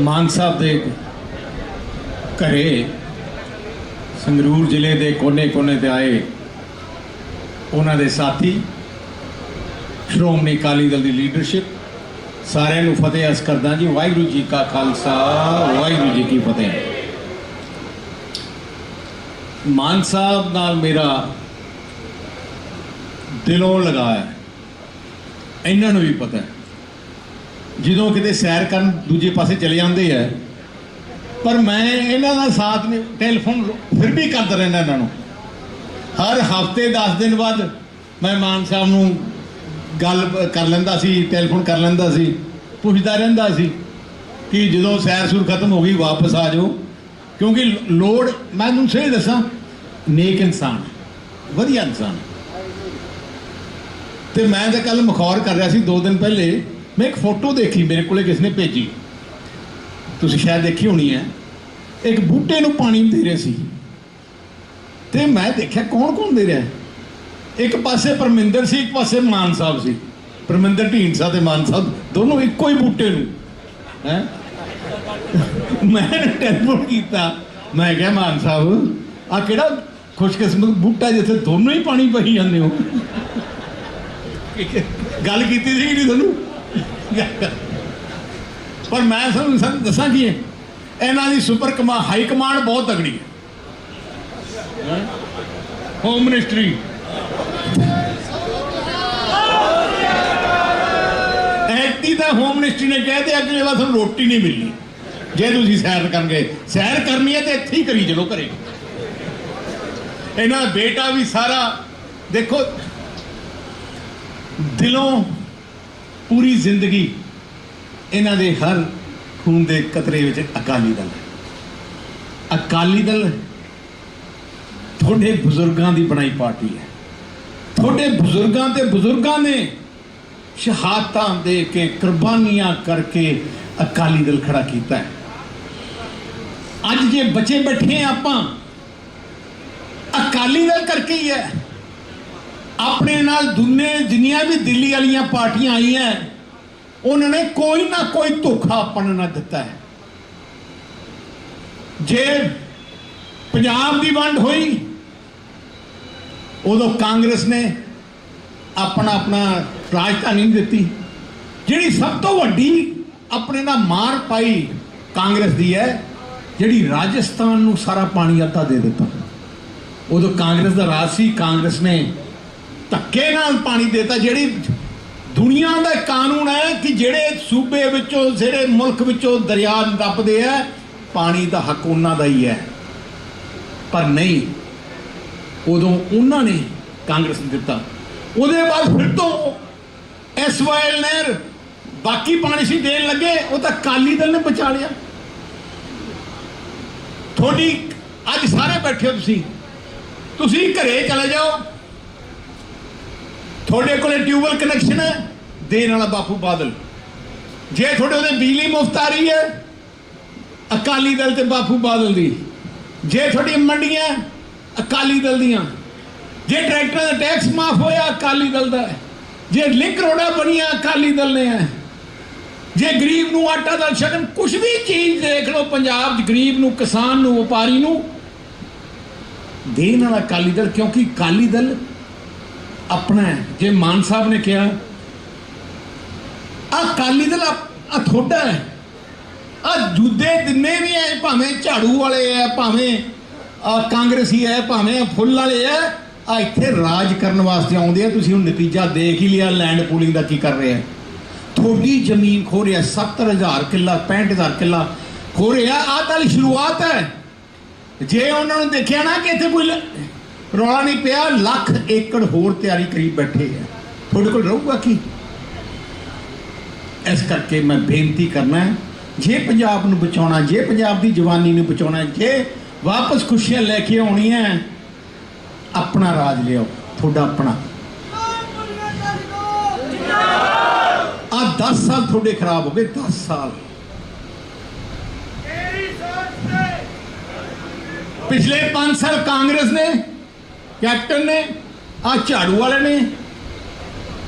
ਮਾਨ ਸਾਹਿਬ ਦੇ ਘਰੇ ਸੰਗਰੂਰ ਜ਼ਿਲ੍ਹੇ ਦੇ ਕੋਨੇ-ਕੋਨੇ ਤੇ ਆਏ ਉਹਨਾਂ ਦੇ ਸਾਥੀ, ਸ਼੍ਰੋਮਣੀ ਅਕਾਲੀ ਦਲ ਦੀ ਲੀਡਰਸ਼ਿਪ ਸਾਰਿਆਂ ਨੂੰ ਫਤਿਹ ਅਸ ਕਰਦਾ ਜੀ, ਵਾਹਿਗੁਰੂ ਜੀ ਕਾ ਖਾਲਸਾ, ਵਾਹਿਗੁਰੂ ਜੀ ਕੀ ਫਤਿਹ। ਮਾਨ ਸਾਹਿਬ ਨਾਲ ਮੇਰਾ ਦਿਲੋਂ ਲਗਾਇਆ ਹੈ, ਇਹਨਾਂ ਨੂੰ ਵੀ ਪਤਾ ਹੈ। ਜਦੋਂ ਕਿਤੇ ਸੈਰ ਕਰਨ ਦੂਜੇ ਪਾਸੇ ਚਲੇ ਜਾਂਦੇ ਆ, ਪਰ ਮੈਂ ਇਹਨਾਂ ਦਾ ਸਾਥ ਨਹੀਂ ਟੈਲੀਫੋਨ ਫਿਰ ਵੀ ਕਰਦਾ ਰਹਿੰਦਾ ਇਹਨਾਂ ਨੂੰ ਹਰ ਹਫ਼ਤੇ 10 ਦਿਨ ਬਾਅਦ ਮੈਂ ਮਾਨ ਸਾਹਿਬ ਨੂੰ ਗੱਲ ਕਰ ਲੈਂਦਾ ਸੀ ਟੈਲੀਫੋਨ ਕਰ ਲੈਂਦਾ ਸੀ, ਪੁੱਛਦਾ ਰਹਿੰਦਾ ਸੀ ਕਿ ਜਦੋਂ ਸੈਰ ਸੁਰ ਖਤਮ ਹੋ ਗਈ, ਵਾਪਸ ਆ ਜਾਓ ਕਿਉਂਕਿ ਲੋੜ, ਮੈਂ ਤੁਹਾਨੂੰ ਸਹੀ ਦੱਸਾਂ, ਨੇਕ ਇਨਸਾਨ ਵਧੀਆ ਇਨਸਾਨ ਹੈ। ਤੇ ਮੈਂ ਤਾਂ ਕੱਲ ਮਖੌਰ ਕਰ ਰਿਹਾ ਸੀ 2 ਦਿਨ ਪਹਿਲੇ ਮੈਂ ਇੱਕ ਫੋਟੋ ਦੇਖੀ ਮੇਰੇ ਕੋਲੇ ਕਿਸ ਨੇ ਭੇਜੀ। ਤੁਸੀਂ ਸ਼ਾਇਦ ਦੇਖੀ ਹੋਣੀ ਹੈ। ਇੱਕ ਬੂਟੇ ਨੂੰ ਪਾਣੀ ਦੇ ਰਹੇ ਸੀ। ਤੇ ਮੈਂ ਦੇਖਿਆ ਕੌਣ ਕੌਣ ਦੇ ਰਿਹਾ ਇੱਕ ਪਾਸੇ ਪਰਮਿੰਦਰ ਸੀ, ਇੱਕ ਪਾਸੇ ਮਾਨ ਸਾਹਿਬ ਸੀ। ਪਰਮਿੰਦਰ ਢੀਂਡਸਾ ਤੇ ਮਾਨ ਸਾਹਿਬ ਦੋਨੋਂ ਇੱਕੋ ਹੀ ਬੂਟੇ ਨੂੰ। ਹੈ? ਮੈਂ ਟੈਲੀਫੋਨ ਕੀਤਾ। ਮੈਂ ਕਿਹਾ, ਮਾਨ ਸਾਹਿਬ ਆ ਕਿਹੜਾ ਖੁਸ਼ਕਿਸਮਤ ਬੂਟਾ ਜਿੱਥੇ ਦੋਨੋਂ ਹੀ ਪਾਣੀ ਪਈ ਜਾਂਦੇ ਹੋ? ਗੱਲ ਕੀਤੀ ਸੀ ਨਹੀਂ ਤੁਹਾਨੂੰ? ਪਰ ਮੈਂ ਤੁਹਾਨੂੰ ਸੰ- ਦੱਸਾਂ ਕੀ ਹੈ? ਇਹਨਾਂ ਦੀ ਸੁਪਰ ਕਮਾ ਹਾਈ ਕਮਾਂਡ ਬਹੁਤ ਤਗੜੀ ਹੈ। ਹੋਮ ਮਿਨਿਸਟਰੀ ਐਕਟੀ ਦਾ ਹੋਮ ਮਿਨਿਸਟਰੀ ਨੇ ਕਿਹਾ ਤੇ ਅਗਲੇ ਵਾਰ ਤੁਹਾਨੂੰ ਰੋਟੀ ਨਹੀਂ ਮਿਲਣੀ। ਜੇ ਤੁਸੀਂ ਸੈਰ ਕਰਨਗੇ। ਸੈਰ ਕਰਨੀ ਹੈ ਤੇ ਇੱਥੇ ਹੀ ਕਰੀ ਚਲੋ ਘਰੇ। ਇਹਨਾਂ ਦਾ ਬੇਟਾ ਵੀ ਸਾਰਾ ਦੇਖੋ, ਦਿਲੋਂ ਪੂਰੀ ਜ਼ਿੰਦਗੀ ਇਹਨਾਂ ਦੇ ਹਰ ਖੂਨ ਦੇ ਕਤਰੇ ਵਿੱਚ ਅਕਾਲੀ ਦਲ ਹੈ। ਅਕਾਲੀ ਦਲ ਤੁਹਾਡੇ ਬਜ਼ੁਰਗਾਂ ਦੀ ਬਣਾਈ ਪਾਰਟੀ ਹੈ। ਤੁਹਾਡੇ ਬਜ਼ੁਰਗਾਂ ਤੇ ਬਜ਼ੁਰਗਾਂ ਨੇ ਸ਼ਹਾਦਤਾਂ ਦੇ ਕੇ ਕੁਰਬਾਨੀਆਂ ਕਰਕੇ ਅਕਾਲੀ ਦਲ ਖੜਾ ਕੀਤਾ ਹੈ। ਅੱਜ ਜੇ ਬਚੇ ਬੈਠੇ ਹਾਂ ਆਪਾਂ, ਅਕਾਲੀ ਦਲ ਕਰਕੇ ਹੀ ਹੈ। ਆਪਣੇ ਨਾਲ ਦੁਨੇ ਜਿੰਨੀਆਂ ਵੀ ਦਿੱਲੀ ਵਾਲੀਆਂ ਪਾਰਟੀਆਂ ਆਈਆਂ ਉਹਨਾਂ ਨੇ ਕੋਈ ਨਾ ਕੋਈ ਧੋਖਾ ਆਪਾਂ ਨੂੰ ਨਾ ਦਿੱਤਾ ਹੈ। ਜੇ ਪੰਜਾਬ ਦੀ ਵੰਡ ਹੋਈ, ਉਦੋਂ ਕਾਂਗਰਸ ਨੇ ਆਪਣਾ ਆਪਣਾ ਰਾਜਧਾਨੀ ਨਹੀਂ ਦਿੱਤੀ। ਜਿਹੜੀ ਸਭ ਤੋਂ ਵੱਡੀ ਆਪਣੇ ਨਾਲ ਮਾਰ ਪਾਈ ਕਾਂਗਰਸ ਦੀ ਹੈ, ਜਿਹੜੀ ਰਾਜਸਥਾਨ ਨੂੰ ਸਾਰਾ ਪਾਣੀ ਅੱਧਾ ਦੇ ਦਿੱਤਾ। ਉਦੋਂ ਕਾਂਗਰਸ ਦਾ ਰਾਜ ਸੀ, ਕਾਂਗਰਸ ਨੇ ਧੱਕੇ ਨਾਲ ਪਾਣੀ ਦੇਤਾ, ਜਿਹੜੀ ਦੁਨੀਆ ਦਾ ਕਾਨੂੰਨ ਹੈ ਕਿ ਜਿਹੜੇ ਸੂਬੇ ਵਿੱਚੋਂ, ਜਿਹੜੇ ਮੁਲਕ ਵਿੱਚੋਂ ਦਰਿਆ ਦੱਬਦੇ ਆ, ਪਾਣੀ ਦਾ ਹੱਕ ਉਹਨਾਂ ਦਾ ਹੀ ਹੈ। ਪਰ ਨਹੀਂ, ਉਦੋਂ ਉਹਨਾਂ ਨੇ ਕਾਂਗਰਸ ਨੂੰ ਦਿੱਤਾ। ਉਹਦੇ ਬਾਅਦ ਫਿਰ ਤੋਂ ਐਸਵਾਈਐਲ ਨਹਿਰ ਬਾਕੀ ਪਾਣੀ ਸੀ ਦੇਣ ਲੱਗੇ, ਉਹ ਤਾਂ ਕਾਲੀ ਦਲ ਨੇ ਬਚਾ ਲਿਆ। ਤੁਹਾਡੀ, ਅੱਜ ਸਾਰੇ ਬੈਠੇ ਹੋ ਤੁਸੀਂ। ਤੁਸੀਂ ਘਰੇ ਚਲੇ ਜਾਓ। ਤੁਹਾਡੇ ਕੋਲੇ ਟਿਊਬਲ ਕਨੈਕਸ਼ਨ ਹੈ? ਦੇਣ ਵਾਲਾ ਬਾਪੂ ਬਾਦਲ। ਜੇ ਤੁਹਾਡੇ ਉਹਦੇ ਬਿਜਲੀ ਮੁਫਤ ਆ ਰਹੀ ਹੈ, ਅਕਾਲੀ ਦਲ ਤੇ ਬਾਪੂ ਬਾਦਲ ਦੀ। ਜੇ ਤੁਹਾਡੀ ਮੰਡੀਆਂ ਅਕਾਲੀ ਦਲ ਦੀਆਂ। ਜੇ ਟਰੈਕਟਰਾਂ ਦਾ ਟੈਕਸ ਮਾਫ ਹੋਇਆ, ਅਕਾਲੀ ਦਲ ਦਾ ਜੇ ਲਿੰਕ ਰੋਡਾਂ ਬਣੀਆਂ, ਅਕਾਲੀ ਦਲ ਨੇ ਹੈ। ਜੇ ਗਰੀਬ ਨੂੰ ਆਟਾ ਦਾ ਸ਼ਗਨ ਕੁਝ ਵੀ ਚੀਜ਼ ਦੇਖ ਲਓ ਪੰਜਾਬ 'ਚ, ਗਰੀਬ ਨੂੰ, ਕਿਸਾਨ ਨੂੰ, ਵਪਾਰੀ ਨੂੰ, ਦੇਣ ਵਾਲਾ ਅਕਾਲੀ ਦਲ, ਕਿਉਂਕਿ ਅਕਾਲੀ ਦਲ ਆਪਣਾ ਹੈ। ਜੇ ਮਾਨ ਸਾਹਿਬ ਨੇ ਕਿਹਾ ਆ ਅਕਾਲੀ ਦਲ ਆ ਥੋੜਾ ਹੈ। ਆ ਜੁੱਦੇ ਜਿੰਨੇ ਵੀ ਐ ਭਾਵੇਂ ਝਾੜੂ ਵਾਲੇ ਐ ਭਾਵੇਂ ਆ ਕਾਂਗਰਸੀ ਐ ਭਾਵੇਂ ਫੁੱਲ ਵਾਲੇ ਐ ਆ ਇੱਥੇ ਰਾਜ ਕਰਨ ਵਾਸਤੇ ਆਉਂਦੇ ਆ। ਤੁਸੀਂ ਹੁਣ ਨਤੀਜਾ ਦੇਖ ਹੀ ਲਿਆ ਲੈਂਡ ਪੂਲਿੰਗ ਦਾ ਕੀ ਕਰ ਰਿਹਾ ਆ। ਥੋੜੀ ਜ਼ਮੀਨ ਖੋ ਰਿਹਾ 70000 ਕਿੱਲਾ 65000 ਕਿੱਲਾ ਖੋ ਰਿਹਾ। ਆ ਤਾਂ ਸ਼ੁਰੂਆਤ ਹੈ। ਜੇ ਉਹਨਾਂ ਨੂੰ ਦੇਖਿਆ ਨਾ ਕਿ ਇੱਥੇ ਕੋਈ ਲ- ਰੌਲਾ ਨਹੀਂ ਪਿਆ, ਲੱਖ ਏਕੜ ਹੋਰ ਤਿਆਰੀ ਕਰੀ ਬੈਠੇ ਆ। ਤੁਹਾਡੇ ਕੋਲ ਰਹੂਗਾ ਕੀ? ਇਸ ਕਰਕੇ ਮੈਂ ਬੇਨਤੀ ਕਰਨਾ ਜੇ ਪੰਜਾਬ ਨੂੰ ਬਚਾਉਣਾ, ਜੇ ਪੰਜਾਬ ਦੀ ਜਵਾਨੀ ਨੂੰ ਬਚਾਉਣਾ ਜੇ ਵਾਪਸ ਖੁਸ਼ੀਆਂ ਲੈ ਕੇ ਆਉਣੀਆਂ ਆਪਣਾ ਰਾਜ ਲਿਓ ਤੁਹਾਡਾ ਆਪਣਾ। ਆ 10 ਸਾਲ ਤੁਹਾਡੇ ਖਰਾਬ ਹੋ ਗਏ 10 ਸਾਲ। ਪਿਛਲੇ 5 ਸਾਲ ਕਾਂਗਰਸ ਨੇ ਕੈਪਟਨ ਨੇ ਆ ਝਾੜੂ ਵਾਲੇ ਨੇ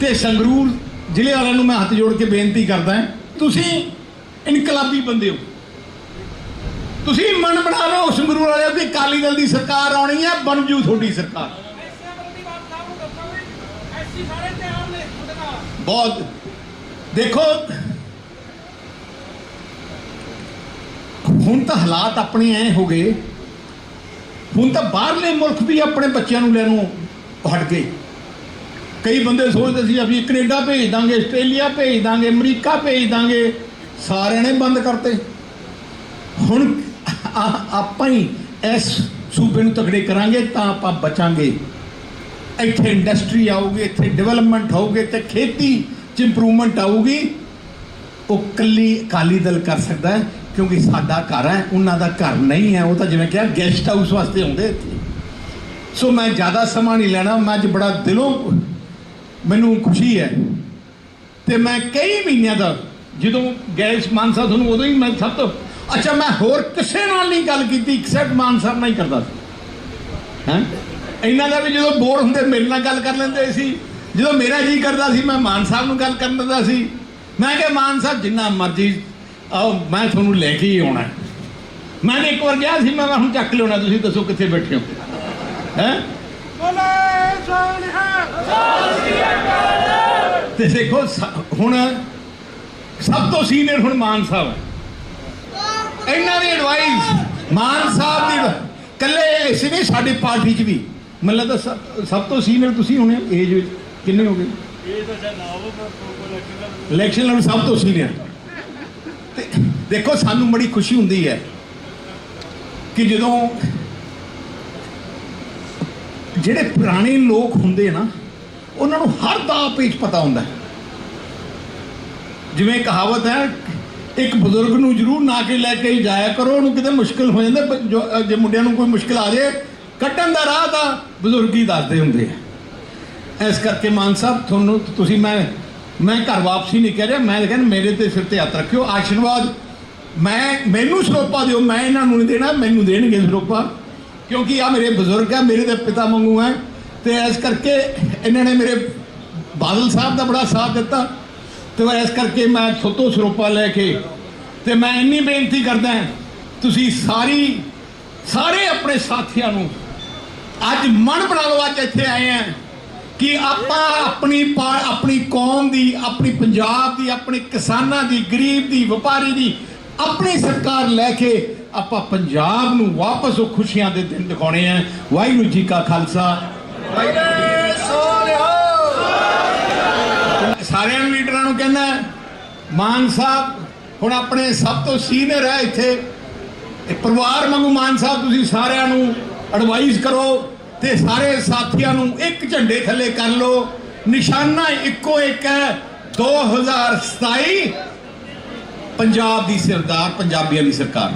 ਤੇ ਸੰਗਰੂਰ ਜ਼ਿਲ੍ਹੇ ਵਾਲਿਆਂ ਨੂੰ ਮੈਂ ਹੱਥ ਜੋੜ ਕੇ ਬੇਨਤੀ ਕਰਦਾ ਤੁਸੀਂ ਇਨਕਲਾਬੀ ਬੰਦੇ ਹੋ। ਤੁਸੀਂ ਮਨ ਬਣਾ ਲਓ ਸੰਗਰੂਰ ਵਾਲਿਆਂ ਦੀ ਕਾਲੀ ਦਲ ਦੀ ਸਰਕਾਰ ਆਉਣੀ ਹੈ, ਬਣ ਜੂ ਤੁਹਾਡੀ ਸਰਕਾਰ। ਬਹੁਤ, ਦੇਖੋ, ਹੁਣ ਤਾਂ ਹਾਲਾਤ ਆਪਣੇ ਐ ਹੋ ਗਏ। ਹੁਣ ਤਾਂ ਬਾਹਰਲੇ ਮੁਲਕ ਵੀ ਆਪਣੇ ਬੱਚਿਆਂ ਨੂੰ ਲੈਣ ਨੂੰ ਹਟ ਗਏ। ਕਈ ਬੰਦੇ ਸੋਚਦੇ ਸੀ, ਅਸੀਂ ਕੈਨੇਡਾ ਭੇਜ ਦਾਂਗੇ, ਆਸਟ੍ਰੇਲੀਆ ਭੇਜ ਦਾਂਗੇ, ਅਮਰੀਕਾ ਭੇਜ ਦਾਂਗੇ, ਸਾਰਿਆਂ ਨੇ ਬੰਦ ਕਰਤੇ। ਹੁਣ ਆਪਾਂ ਹੀ ਇਸ ਸੂਬੇ ਨੂੰ ਤਗੜੇ ਕਰਾਂਗੇ ਤਾਂ ਆਪਾਂ ਬਚਾਂਗੇ। ਇੱਥੇ ਇੰਡਸਟਰੀ ਆਊਗੀ, ਇੱਥੇ ਡਿਵੈਲਪਮੈਂਟ ਹੋਊਗੀ ਤੇ ਖੇਤੀ 'ਚ ਇੰਪਰੂਵਮੈਂਟ ਆਊਗੀ। ਉਹ ਕੱਲੀ ਅਕਾਲੀ ਦਲ ਕਰ ਸਕਦਾ ਹੈ। ਕਿਉਂਕਿ ਸਾਡਾ ਘਰ ਹੈ, ਉਹਨਾਂ ਦਾ ਘਰ ਨਹੀਂ ਹੈ, ਉਹ ਤਾਂ ਜਿਵੇਂ ਕਿਹਾ ਗੈਸਟ ਹਾਊਸ ਵਾਸਤੇ ਆਉਂਦੇ ਇੱਥੇ। ਸੋ ਮੈਂ ਜ਼ਿਆਦਾ ਸਮਾਂ ਨਹੀਂ ਲੈਣਾ, ਮੈਂ ਅੱਜ ਬੜਾ ਦਿਲੋਂ, ਮੈਨੂੰ ਖੁਸ਼ੀ ਹੈ। ਤੇ ਮੈਂ ਕਈ ਮਹੀਨਿਆਂ ਦਾ, ਜਦੋਂ ਗੈਸ ਮਾਨ ਸਾਹਿਬ ਤੁਹਾਨੂੰ ਉਦੋਂ ਹੀ ਮੈਂ ਸਭ ਤੋਂ, ਅੱਛਾ, ਮੈਂ ਹੋਰ ਕਿਸੇ ਨਾਲ ਨਹੀਂ ਗੱਲ ਕੀਤੀ ਐਕਸੈਪਟ ਮਾਨ ਸਾਹਿਬ ਨਾਲ ਹੀ ਕਰਦਾ ਸੀ। ਹੈਂ? ਇਹਨਾਂ ਦਾ ਵੀ ਜਦੋਂ ਬੋਰ ਹੁੰਦੇ, ਮੇਰੇ ਨਾਲ ਗੱਲ ਕਰ ਲੈਂਦੇ ਸੀ। ਜਦੋਂ ਮੇਰਾ ਜੀ ਕਰਦਾ ਸੀ, ਮੈਂ ਮਾਨ ਸਾਹਿਬ ਨੂੰ ਗੱਲ ਕਰਨ ਦਿੰਦਾ ਸੀ। ਮੈਂ ਕਿਹਾ, ਮਾਨ ਸਾਹਿਬ, ਜਿੰਨਾ ਮਰਜ਼ੀ ਆਓ ਮੈਂ ਤੁਹਾਨੂੰ ਲੈ ਕੇ ਹੀ ਆਉਣਾ। ਮੈਂ ਇੱਕ ਵਾਰ ਗਿਆ ਸੀ ਮੈਂ ਕਿਹਾ ਹੁਣ ਚੱਕ ਲਿਆਉਣਾ ਤੁਸੀਂ ਦੱਸੋ ਕਿੱਥੇ ਬੈਠੇ ਹੋ। ਹੈ? ਤੇ ਦੇਖੋ ਹੁਣ ਸਭ ਤੋਂ ਸੀਨੀਅਰ ਹੁਣ ਮਾਨ ਸਾਹਿਬ ਹੈ। ਇਹਨਾਂ ਦੀ ਐਡਵਾਈਸ ਮਾਨ ਸਾਹਿਬ ਦੀ ਕੱਲੇ ਇਸੇ ਨਹੀਂ ਸਾਡੀ ਪਾਰਟੀ 'ਚ ਵੀ। ਮੈਨੂੰ ਲੱਗਦਾ ਸਭ ਤੋਂ ਸੀਨੀਅਰ ਤੁਸੀਂ ਹੋਣੇ ਏਜ ਵਿੱਚ। ਕਿੰਨੇ ਹੋ ਗਏ? ਇਹ ਤਾਂ ਜਨਾ ਉਹ ਇਲੈਕਸ਼ਨ ਇਲੈਕਸ਼ਨ ਲੜਨ ਸਭ ਤੋਂ ਸੀਨੀਅਰ। ਤੇ ਦੇਖੋ, ਸਾਨੂੰ ਬੜੀ ਖੁਸ਼ੀ ਹੁੰਦੀ ਹੈ ਕਿ ਜਦੋਂ ਜਿਹੜੇ ਪੁਰਾਣੇ ਲੋਕ ਹੁੰਦੇ ਨਾ, ਉਹਨਾਂ ਨੂੰ ਹਰ ਦਾ ਪੇਚ ਪਤਾ ਹੁੰਦਾ ਜਿਵੇਂ ਕਹਾਵਤ ਹੈ, ਇੱਕ ਬਜ਼ੁਰਗ ਨੂੰ ਜ਼ਰੂਰ ਨਾ ਕੇ ਲੈ ਕੇ ਜਾਇਆ ਕਰੋ, ਉਹਨੂੰ ਕਿਤੇ ਮੁਸ਼ਕਲ ਹੋ ਜਾਂਦਾ ਜੋ- ਜੇ ਮੁੰਡਿਆਂ ਨੂੰ ਕੋਈ ਮੁਸ਼ਕਲ ਆ ਜਾਏ ਕੱਢਣ ਦਾ ਰਾਹ ਤਾਂ ਬਜ਼ੁਰਗ ਹੀ ਦੱਸਦੇ ਹੁੰਦੇ ਆ। ਇਸ ਕਰਕੇ ਮਾਨ ਸਾਹਿਬ, ਤੁਹਾਨੂੰ, ਤੁਸੀਂ ਮੈਂ ਮੈਂ ਘਰ ਵਾਪਸੀ ਨਹੀਂ ਕਹਿ ਰਿਹਾ, ਮੈਂ ਤਾਂ ਕਹਿੰਦਾ ਮੇਰੇ ਤੇ ਸਿਰ ਤੇ ਹੱਥ ਰੱਖਿਓ, ਆਸ਼ੀਰਵਾਦ। ਮੈਂ, ਮੈਨੂੰ ਸਰੋਪਾ ਦਿਓ, ਮੈਂ ਇਹਨਾਂ ਨੂੰ ਨਹੀਂ ਦੇਣਾ, ਮੈਨੂੰ ਦੇਣਗੇ ਸਰੋਪਾ ਕਿਉਂਕਿ ਆ ਮੇਰੇ ਬਜ਼ੁਰਗ ਆ, ਮੇਰੇ ਦੇ ਪਿਤਾ ਵਾਂਗੂ ਹੈ ਤੇ ਇਸ ਕਰਕੇ ਇਹਨਾਂ ਨੇ ਮੇਰੇ ਬਾਦਲ ਸਾਹਿਬ ਦਾ ਬੜਾ ਸਾਥ ਦਿੱਤਾ। ਤੇ ਇਸ ਕਰਕੇ ਮੈਂ ਥੋਤੋਂ ਸਰੋਪਾ ਲੈ ਕੇ ਤੇ ਮੈਂ ਇੰਨੀ ਬੇਨਤੀ ਕਰਦਾ ਤੁਸੀਂ ਸਾਰੀ, ਸਾਰੇ ਆਪਣੇ ਸਾਥੀਆਂ ਨੂੰ ਅੱਜ ਮਨ ਬਣਾ ਲਓ, ਅੱਜ ਇੱਥੇ ਆਏ ਆ ਕਿ ਆਪਾਂ ਆਪਣੀ ਪਾ- ਆਪਣੀ ਕੌਮ ਦੀ, ਆਪਣੀ ਪੰਜਾਬ ਦੀ, ਆਪਣੇ ਕਿਸਾਨਾਂ ਦੀ, ਗਰੀਬ ਦੀ, ਵਪਾਰੀ ਦੀ, ਆਪਣੀ ਸਰਕਾਰ ਲੈ ਕੇ ਆਪਾਂ ਪੰਜਾਬ ਨੂੰ ਵਾਪਸ ਉਹ ਖੁਸ਼ੀਆਂ ਦੇ ਦਿਨ ਦਿਖਾਉਣੇ ਆ। ਵਾਹਿਗੁਰੂ ਜੀ ਕਾ ਖਾਲਸਾ। ਸਾਰਿਆਂ ਲੀਡਰਾਂ ਨੂੰ ਕਹਿੰਦਾ, ਮਾਨ ਸਾਹਿਬ, ਹੁਣ ਆਪਣੇ ਸਭ ਤੋਂ ਸੀਨੀਅਰ ਹੈ ਇੱਥੇ। ਪਰਿਵਾਰ ਵਾਂਗੂ ਮਾਨ ਸਾਹਿਬ, ਤੁਸੀਂ ਸਾਰਿਆਂ ਨੂੰ ਐਡਵਾਈਸ ਕਰੋ। ਤੇ ਸਾਰੇ ਸਾਥੀਆਂ ਨੂੰ ਇੱਕ ਝੰਡੇ ਥੱਲੇ ਕਰ ਲਓ। ਨਿਸ਼ਾਨਾ ਇੱਕੋ ਇੱਕ ਹੈ। 2027 ਪੰਜਾਬ ਦੀ ਸਰਦਾਰ ਪੰਜਾਬੀਆਂ ਦੀ ਸਰਕਾਰ।